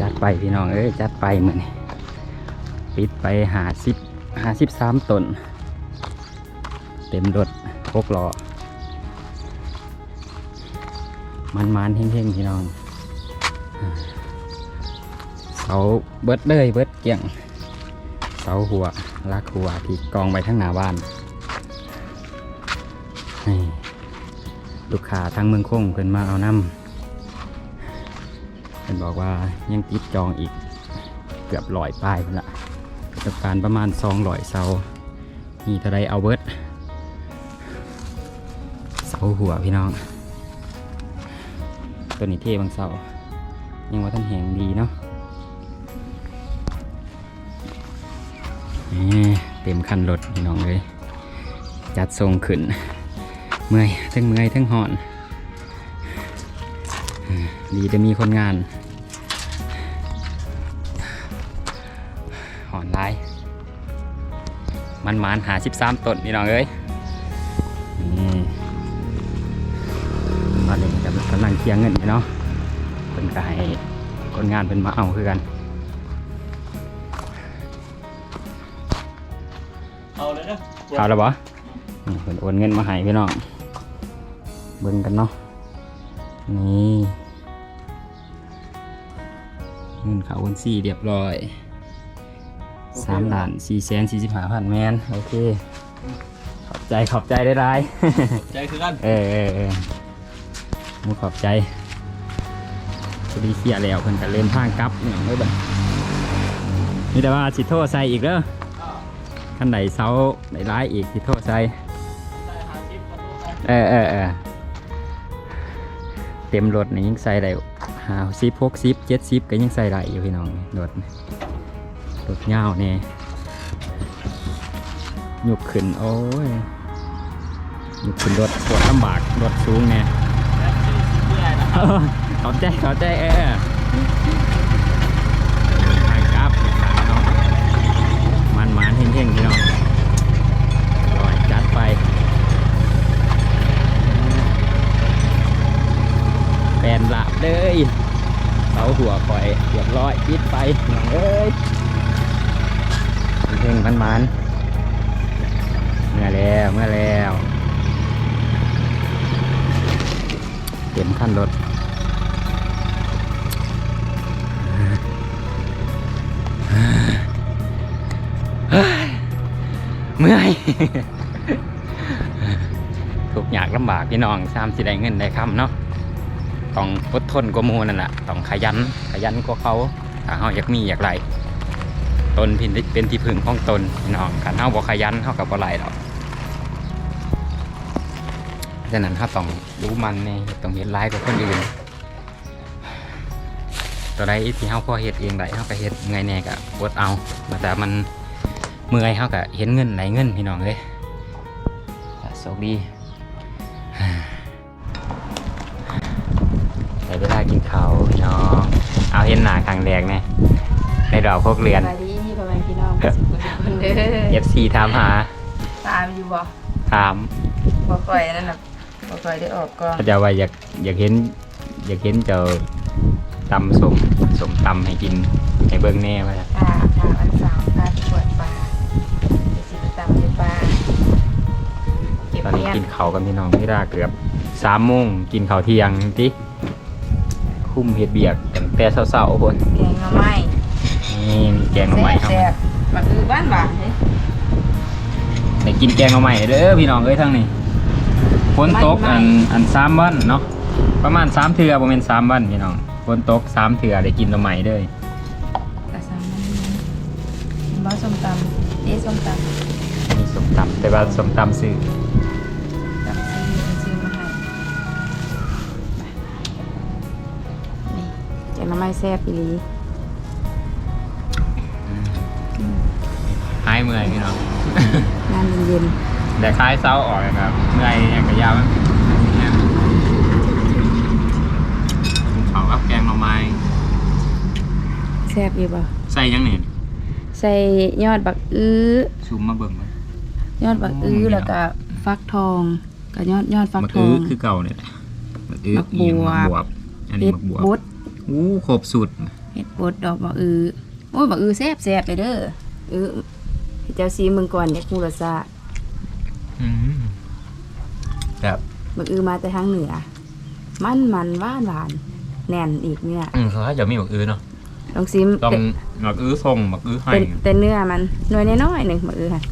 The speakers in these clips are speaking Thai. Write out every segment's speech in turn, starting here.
จัดไปพี่น้องเอ้ยจัดไปเหมือนปิดไปหาสิบหาสิบสามตนเต็มรถหกล้อมันมันๆเฮงๆพี่น้องเสาเบิดเลยเบิดเกี่ยงเสาหัวลักหัวที่กองไว้ทั้งหน้าบ้านลูกค้าทั้งเมืองคงเพิ่นมาเอาน้ำ เพิ่นบอกว่ายังติดจองอีกเกือบลอยป้ายละประการประมาณสองลอยเสามีเท่าไรเอาเบิร์ดเสาหัวพี่น้อง ตัวนี้เท่บางเสายังว่าท่านแหงดีเนาะนี่เต็มคันรถพี่น้องเลย จัดทรงขึ้น เมื่อยทั้งเมื่อยทั้งหอน ดีจะมีคนงาน มันมานหาสิบสามต้นพี่น้องเอ้ยนี่ตอนนี้กำลังกำลังเคลียร์เงินอยู่เนาะเป็นก็ให้คนงานเป็นมาเอาคือกันเอาเลยนะเอาแล้วบ่นี่เป็นโอนเงินมาให้พี่น้องเบิ่งกันเนาะนี่เงินเขาวันสี่เรียบร้อย สามล้านสี่แสนสี่สิบห้าพันแมนโอเค ขอบใจขอบใจได้ไรใจคือกันเออเออเออมูขอบใจพอดีเสียแล้วเพิ่นก็เล่นทางกลับอหย่างเอ้ยบัดนี่แต่ว่าสิโทษใส่อีกเด้อคันไหนเสาไหนร้ายอีกสิโทษใส่ได้หาชิปมาดูกันเออเออเออเต็มรถนี่ยังใส่ได้หาซิปหกซิปเจ็ดซิปก็ยังใส่ได้อยู่พี่น้องรถ รถเงาเนี่ยยกขึ้น โอ้ยยกขึ้นรถปวดลำบากรถสูงเนี่ยขอบใจขอบใจเออไปครับขาเนาะมันมันๆเพ่งๆพี่น้องลอยจัดไปแปลนละเลยเสาหัวคอยเรียบร้อยปิดไปน้องเอ้ย เพ่งมันมันเมื่อแล้วเมื่อแล้วเต็มขั้นรถเมื่อยทุกอยากลำบากพี่น้องซ้ำสิได้เงินได้คำเนาะต้องอดทนกว่ามูนั่นแหละต้องขยันขยันกว่าเขาถ้าเฮาอยากมีอยากไร ตนพินเป็นที่พึ่งของตนพี่น้องกันเฮาบ่ขยันเฮากับบ่ไรดอกฉะนั้นเฮาต้องรู้มันนี่ต้องเห็นร้ายกว่าคนอื่นตัวใดที่เฮาพอเฮ็ดเองได้เฮาก็เฮ็ดไงแน่ก็อดเอาแต่มันเมื่อยเขาก็เห็นเงินไหลเงินพี่น้องเลยอะโชคดีได้เวลากินข้าวพี่น้องเอาเห็นหน้าครั้งแรกเนี่ยในดอกพวกเรียนสวัสดี ด้อ FC ถามหาตามอยู่บ่ถามบ่ปล่อยนั่นน่ะบ่ปล่อยได้ออกก่อนเขาจะว่าอยากอยากเห็น อยากเห็นเจ้าตำสมสมตำให้กินให้เบิ่งแน่ว่าจะค่ะค่ะวันเสาร์พาไปปวดปลาไปสิไปตำอยู่ปลาเก็บตอนนี้เงี้ยกินข้าวกันพี่น้องที่ราเกือบสามโมงกินข้าวเที่ยงติคุ้มเฮ็ดเบียกตั้งแต่เช้าๆคนแกงหน่อไม้นี่มีแกงหน่อไม้ครับแซ่บๆ มันคือบ้านบ้านเด้ได้กินแกงหน่อไม้เด้อพี่น้องเอ้ยทั้งนี้ฝนตกอันอันสามวันเนาะประมาณสามเทื่อประมาณสามวันพี่น้องฝนตกสามเทื่อได้กินหน่อไม้เด้อกระซังนั่นนี่บ่ส้มตำเอ๊ะส้มตำมีสมตำแต่ว่าสมตำซื้อตำซื้อซื้อมาให้นี่แกงหน่อไม้แซ่บอีหลี หายเมื่อยพี่น้องน้ำเย็นแต่คล้ายเศร้าออกนะครับเมื่อยอย่างกระยาวเนี่ยเขากับแกงหน่อไม้ๆแซ่บอยู่บ่ใส่ยังเนี่ยใส่ยอดบักอื้อ ซูมมาเบิ่งเลย ยอดบักอื้อโอ้แล้วก็ฟักทองกับยอดยอดฟักมักทออื้อง คือเก่าเนี่ยแหละมักอื้อมักบวบอีหยังมักบวบ อันนี้เฮ็ดมักบวบบดอู้ครบสุด เฮ็ดบดดอกบักอือโอ้ยบักอือแซ่บแซ่บเลยเด้อเออให้ เจ้าซีมึงก่อนอยากรู้รสชาติอืมแบบบักอือมาแต่ทางเหนือ มันมันหวานหวานแน่นอีกเนี่ยอืมเขาจะมีหมักอื้อเนาะลองซิมต้องเป็นหมักอื้อทรงหมักอื้อให้เป็นเป็นเนื้อมันหน่วยน้อยๆหนึ่งบักอือค่ะ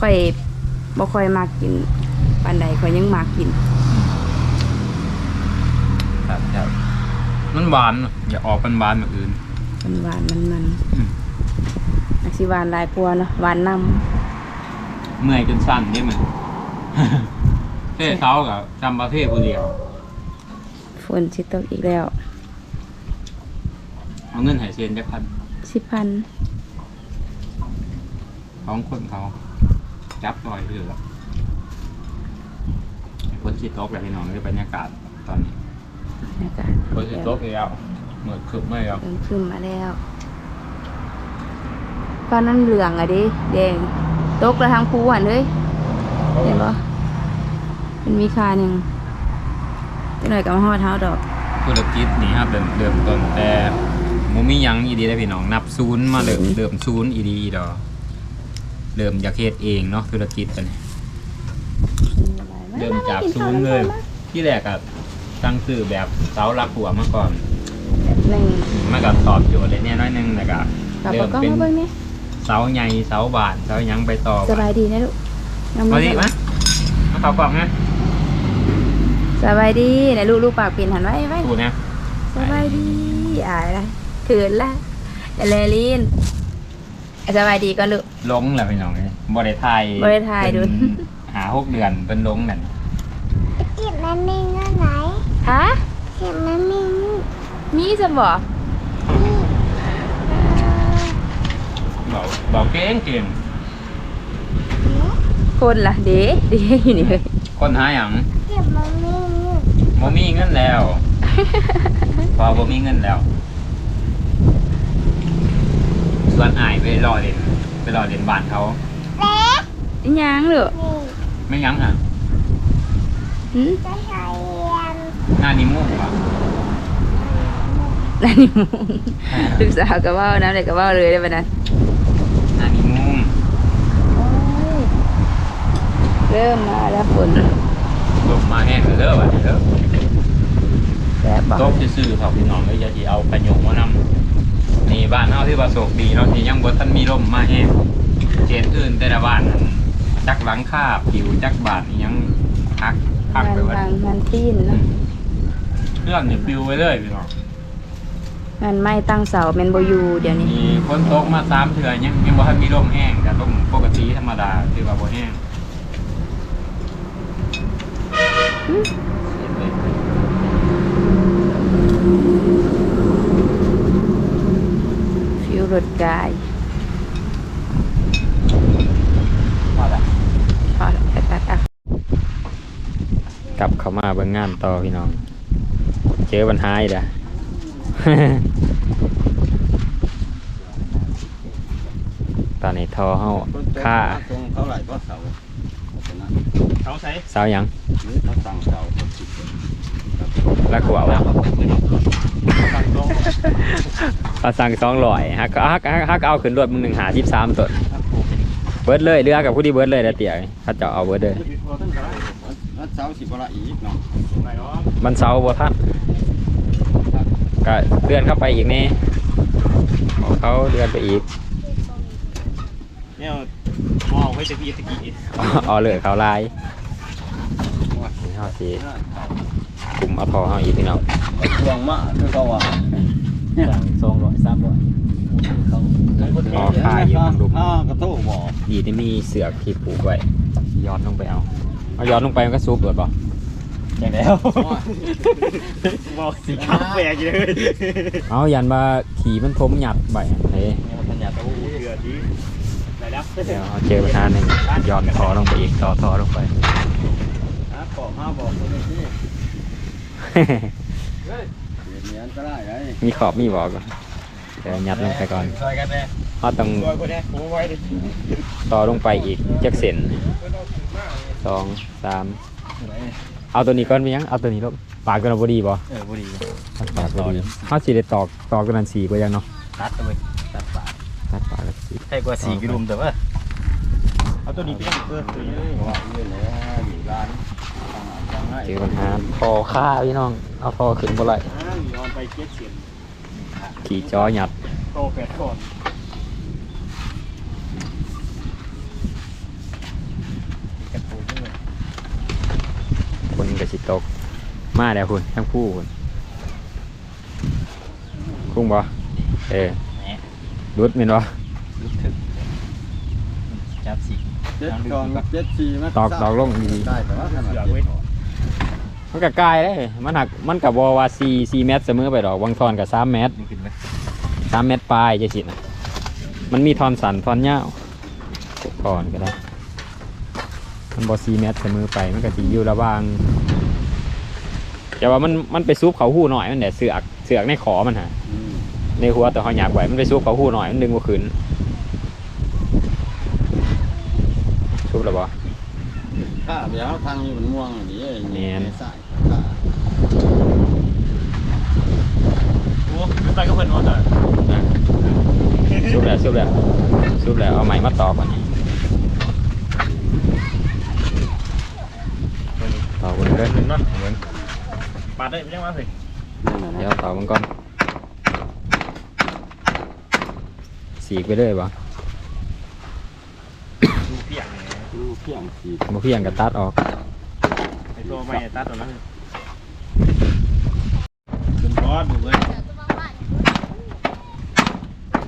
ค่อยบ่ค่อยมากกินปานใดค่อยยังมากกิน ครับครับมันหวานเนอะอย่าออกเป็นหวานแบบอื่นมันหวานมันมัน อืมอัก สิหวานหลายกลัวาเนาะหวานนำเมื่อยจนสั้นได้มัน เท่เขากับจำประเทศผู้เดียว ฝนสิตกอีกแล้วเอาเงินใหายเซียนจักพันสิพันของคนเขา จับต่อยเรือคนชิดตกแบบพี่น้องเลยบรรยากาศตอนนี้ นะคะคนชิดตกแล้วเหมือนคึบไม่แล้วเริ่มขึ้นมาแล้ว ฟ้านั้นเหลืองอะดิแดงตกกระทางภูอะเลยเห็นปะมันมีคาหนึ่งจะหน่อยกับมาหอดเท้าดอกธุรกิจนี่ครับเดิมเดิมต้นแต่มมีหยังอีดีได้พี่น้องนับศูนย์มาเริ่มเริ่มศูนย์อีดีดอกเริ่มอยากเฮ็ดเองเนาะธุรกิจตัวนี้เริ่มจากศูนย์เลยที่แรกอะตั้งชื่อแบบเสาหลักหัวมาก่อนหนึ่งมันก็ตอบโจทย์เลยเนี่ยน้อยหนึงแล้วก็กับเริ่ปะมก้องเป็นมา เบิ่งนี่เสาใหญ่เสาบานเสาหยังไปต่อสบายดีนะลูกน้ำมามืดิอมามาเข้ากล่องนะสบายดีนะลูกลูกปากเปลี่ยนหันไว้ไว้กูนะสบายดีอายละเขินละอย่าเลลินสบายดีก่อนลูกลงแหละพี่น้องเลยบริไทยบ่ได้ถ่ายดูหาหกเดือนเป็นลงนั่นเก็บมันมีเงื่อนไหนฮะเก็บมันมีเงื่อนมีสมบ่ บอกบอกเก่งเก่งคนล่ะเด้เด้อยู่นี่เลยคนหาหยังเก็บมันมีเงื่อนบ่มีเงินแล้วพอบ่มีเงินแล้วส่วนอายไปรอเล่นไปรอเล่นบ้านเขาเล็กอิหยังลูกนี่ไม่ยั้งอะหืมจะใช้เรียนหน้านี้มุ่งว่ะนั่นนี่มึงลูกสาวก็เว่าน้ำเด็กก็เว่าเลยได้ปะนั้น หน้านี้มุ่งเริ่มมาแล้วฝนลงมาแห้งเลยเด้อว่ะเด้อแบบบอกตกซื่อๆครับพี่น้องเลยอย่าสิเอาประโยคมานำนี่บ้านเฮาที่ว่าโชคดีเนาะที่ยังบ่ทันมีลมมาแห้งเจนอื่นแต่ละบ้านนั้นจักหลังคาผิวจักบาทนี่ยังพักพักงานไปว่าบางงานตีนเนาะเรื่องนี่ปิวไปเลยพี่น้อง งานไม่ตั้งเสาเมนโบอยูเดี๋ยวนี้มีฝนตกมาสามเทื่อยังยังบ่ทันมีลมแห้งแต่ลมปกติธรรมดาที่ว่าบ่แห้งฟิวรถกายพอละพอแล้วไปตัดอะกลับเข้ามาเบิ่งงานต่อพี่น้อง เจอปัญหาอีกแล้ว ตอนนี้ทอเฮาค่าเท่าไหร่ก็เสาเขาใช้เสาหยังหรือเขาสั่งเสาแล้วกูเอาสั่งตรงเอาสั่งสองร้อยฮักฮักฮักฮักเอาขึ้นรถมึงหนึ่งหาสิบสามต้นเบิร์ดเลยเรือกับผู้ที่เบิร์ดเลยนะเตี๋ยถ้าจะเอาเบิร์ดเลยแล้วเสาสิบละอีกเนาะไหนเนาะมันเสาบ่ทัน ก็เลื่อนเข้าไปอีกนี่บอกเขาเลื่อนไปอีกเนี่ยมองไว้ตะกี้ตะกี้เอาเลยเขาลายนี่เขาสิกลุ่มเอาทอเขาอีกพี่น้องดวงมากคือเขาว่าสั่งสองร้อยสามร้อยเขาทอคายอยู่มันดุมอ่ากระโต้บอกดีที่มีเสือกที่ผูกไว้ย้อนลงไปเอาเอาย้อนลงไปมันก็ซุบเลยป่ะแจ้งแล้วบอกสีขาวแปลกเลยเอายันว่าขี่มันทมหยัดไปเฮ้ยปัญญาตู้เดือดดีได้แล้วเดี๋ยวเอาเจอประธานหนึ่งย้อนทอลงไปอีกต่อทอลงไปฮะบอกห้าบอกคนนี้เนียนก็ได้ไงมีขอบมีบอกก่อนเดี๋ยวยัดลงไปก่อนซอยกันแน่เขาต้องซอยคนนี้ผมไว้ดิต่อลงไปอีกจักเซนสองสาม เอาตัวนี้ก่อนไปยังเอาตัวนี้ลงปากตัวนั้นบ่ดีบ่เออบุรีปากบ่ดีเฮาสิได้ตอกตอกตัวนั้นสีกว่ายังเนาะตัดเอาไปตัดปากตัดปากแล้วสีใช่กว่าสี่กิโลแต่ว่าเอาตัวนี้ไปยังเพื่อตัวนี้ว่าเรื่องอะไรอยู่ร้านเจอปัญหาพอค่าพี่น้อง เอาพอขึ้นบ่ไหลย้อนไปเจ็ดเสียนขี่จอหยัดโตแปดก่อนกระปูด้วย คนก็ สิตก มาแล้วคุณทั้งคู่คุณคุ้งบ่เออแหมรุดแม่นบ่ลุกถึงจับสิเจ็ดกองเจ็ดสี่มันตอกตอกลงดีได้แต่ว่าขนาดเสือเจ็เว้ยดมันก็กลายเลยมันหักมันก็บ่ว่า4 4เมตรเสมอไปดอกบางทอนก็3เมตรนี่ขึ้นไหม3เมตรปลายจังซี่น่ะมันมีทอนสั้นทอนยาวทอนก็ได้มันบ่4เมตรเสมอไปมันก็สิอยู่ระหว่าง แต่ว่ามันมันไปซุบเขาหู้หน่อยมันแหละเสือกเสือกในขอมันฮะอืมในหัวแต่เขาอยากไหวมันไปซุบเขาหู้หน่อยมันดึงมาขึ้นซุบแล้วบ่ข้าเดี๋ยวทางนี้มันม่วงอย่างนี้แม่นสายข้าโอ้ขึ้นไปก็เพิ่นว่าแต่นะซุบแล้วซุบแล้วซุบแล้วเอาใหม่มาต่อก่อนนี่ต่อคนเด้อหนึ่งเนาะเหมือนปาดได้ไม่ยังมาสิเดี๋ยวต่อมันก่อนสีกไปเลยบ่ดูเพียงเนี่ยดูเพียงสีบ่เพียงกับตัดออก ไอ้ตัวไม่ตัดตัวนั้นขึ้นบอสดูเลย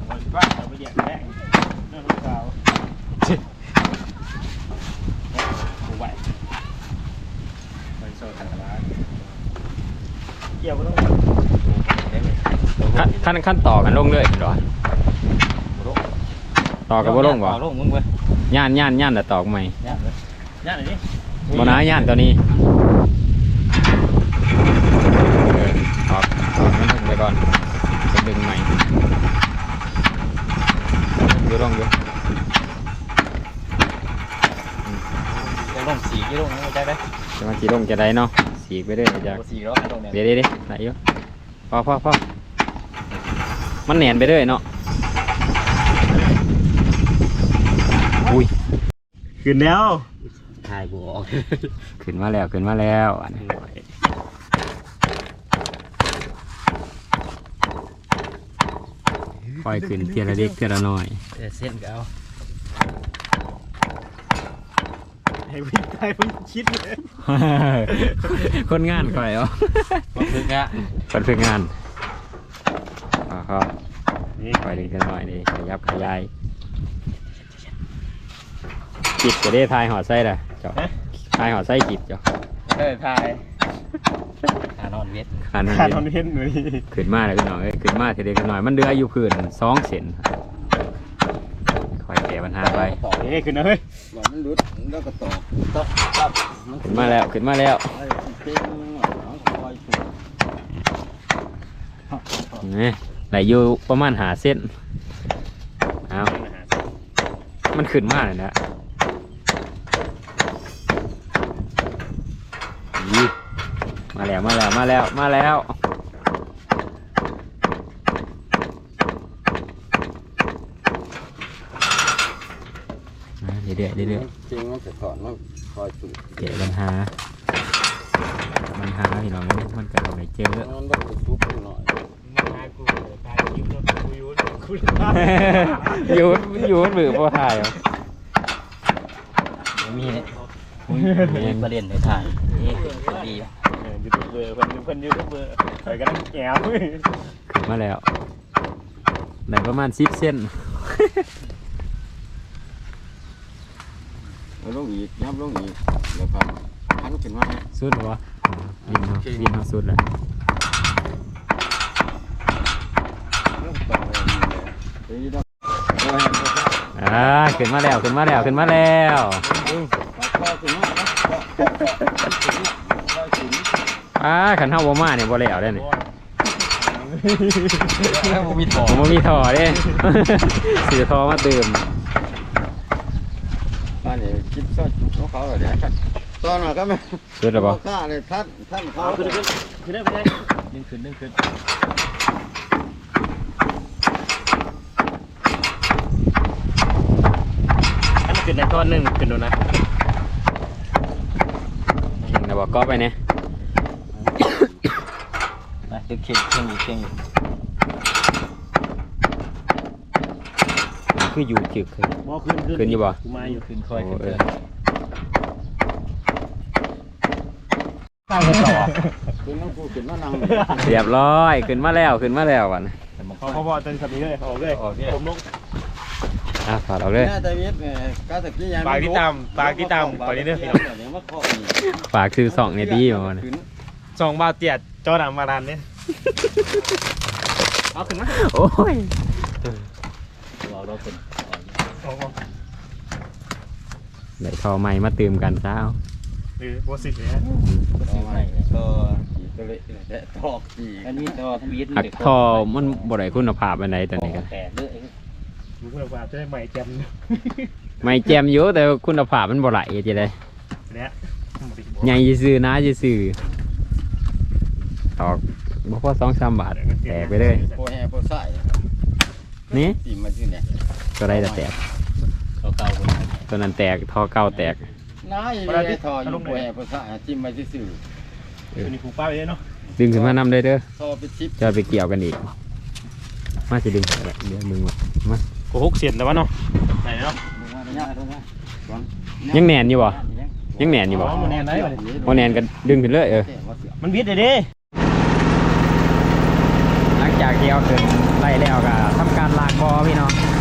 วันบ้านเราไปเดียกแรกเรื่องลูกสาวโอ้ไหวไปโซ่ขันกระลาเกี่ยวก็ต้องได้ไหมขั้นขั้นขั้นต่อกันลงเลยเห็นบ่ต่อกับบ่ลงบ่ลงมึงเว้ยย่านย่านย่านแต่ตอกใหม่ย่านเลยย่านไหนนี่บนะย่านตัวนี้เออออกออกมันถึงไปก่อนจะดึงใหม่อยู่ลงอยู่จะลงสี่กิโลนี่ไม่ใช่ไหมจะมาสีลงจะได้เนาะ สีกไปเรื่อยจากสี่กิโลตรงเนี่ยเดี๋ยวเดี๋ยวเดี๋ยวไหนอยู่พอพอพอมันแหนนไปเรื่อยเนาะอุ้ยขึ้นแล้วถ่ายบัวออกขึ้นมาแล้วขึ้นมาแล้วอันนี้ค่อยขึ้นเทียละเล็กเทียละน้อยเส้นก็เอา ให้วิ่งไปวิ่งคิดเลยคนงานค่อยเหรอมาพึ่งอะคนฝึกงานอ่าก็นี่ค่อยเล็กเทียละน้อยนี่ขยับขยายจิบจะได้ทายหอดไส้ละเจ้าทายหอดไส้จิบเจ้าเออทายทานอนเวทคันทานอนเวทหนูนี่ขึ้นมาเลยพี่น้องเอ้ยขึ้นมาทีเดียวกันหน่อยมันเดืออยู่พื้นสองเซนคอยแก้ ปัญหาไปต่อเอ้ขึ้นนะเฮ้ยว่ามันรุดแล้วก็ตอกต่อต่อขึ้นมาแล้วขึ้นมาแล้วไอ้เป้งน้องคอยถูกนี่ไหลอยู่ประมาณหาเส้นเอามันขึ้นมาเลยนะมาแล้วมาแล้วมาแล้วมาแล้ว เรื่อยๆเรื่อยจริงมันจะถอนมันคอยถูกๆแก้ปัญหาปัญหาพี่น้องมันก็ไม่เจอมันต้องถูกทุบหน่อยมากูตายยิ้มแล้วกูยิ้มกูอยู่อยู่มันมือพอถ่ายเหรอมีเนี่ยมีประเด็นในทางนี่ดียูทูบเบอร์เพิ่นเพิ่นยูทูบเบอร์ไปกันแก้วขึ้นมาแล้วได้ประมาณสิบเส้น แล้วลงอีกยับลงอีกแล้วก็พันขึ้นมาสุดวะบินเนาะบินเนาะสุดแล้วตอกเลยเฮ้ยต้องอ่าขึ้นมาแล้วขึ้นมาแล้วขึ้นมาแล้วคอขึ้นมาแล้วคอขึ้นอ่าขันเท้าบ่มาเนี่ยบ่แล้วได้เนี่ยผมมีทอผมบ่มีท่อเด้สีท่อมาเติมบ้า นนี้คิดซอดของเขาเลยเดี๋ยวตอนน่ะก็ไม่สุดแล้วบ่กล้าเลยท่านท่านเขาเอาขึ้นขึ้นขึ้นได้ไปได้ดึงขึ้นดึงขึ้นอันนนขึ้นในก้อนหนึ่งขึ้นดูนะเข่งแล้วบ่ก็ไปเนี่ยนะดึงเข่งเข่งอยู่เข่งอยู่ คืออยู่จึกเลยบ่ขึ้นขึ้นขึ้นอยู่บ่ กูมาอยู่ขึ้นคอยขึ้นโอ้เออตั้งกันต่อคือน้องกูขึ้นมานั่งเรียบร้อยขึ้นมาแล้วขึ้นมาแล้ววันเขาเขาบอกเต้นสับนี้เลยออกเลยผมลงอะฝาดเอาเลยแม่แต่เวียดเนี่ยก็ตะกี้ยังปากที่ตามปากที่ตามปากที่เด้อพี่น้องเดี๋ยวมาเคาะนี่ฝากซื้อสองในดีมาวันขึ้นสองบาทเตียดจอดำมาดันเนี่ย เอาขึ้นมา โอ้ย เราเราขึ้นได้ทอไม้มาเติมกันเช้าหรือโบสิกเลยต่อไปต่ออีกก็เลยแต่ตอกอีกอันนี้ต่อทวีตหักทอมันบ่ได้คุณภาพอันใดตัวนี้กันแขนเลยดูคุณภาพจะได้ใหม่แจ่มไม่แจมอยู่แต่คุณภาพมันบ่ไหลจีได้เนี่ยใหญ่ซื่อๆนะซื่อๆตอกบ่พอสองสามบาทแตกไปเลยโปรแห่โปรใส่นี่ตีมาที่เนี่ย ตัวใดจะแตก เขาเก่าคนนั้นตัวนั้นแตกทอเก้าแตก น้าอยู่ในทออยู่โปรแห่โปรใส่จิ้มมาที่สื่อตัวนี้ผูกป้าไปเลยเนาะดึงขึ้นมานำเลยเด้อทอไปชิปจะไปเกี่ยวกันอีก มาสิดึงอะไรเดี๋ยวมึงมามาโกหกเสียนแต่ว่าเนาะไหนเนาะลงมาเนี่ยลงมายังแหนนอยู่บ่ยังแหนนอยู่บ่มันแน่นได้บ่แหนนกันดึงขึ้นเลยเออ มันบิดเลยดิหลังจากที่เอาขึ้นไล่แล้วก็ทำการลากบอพี่น้อง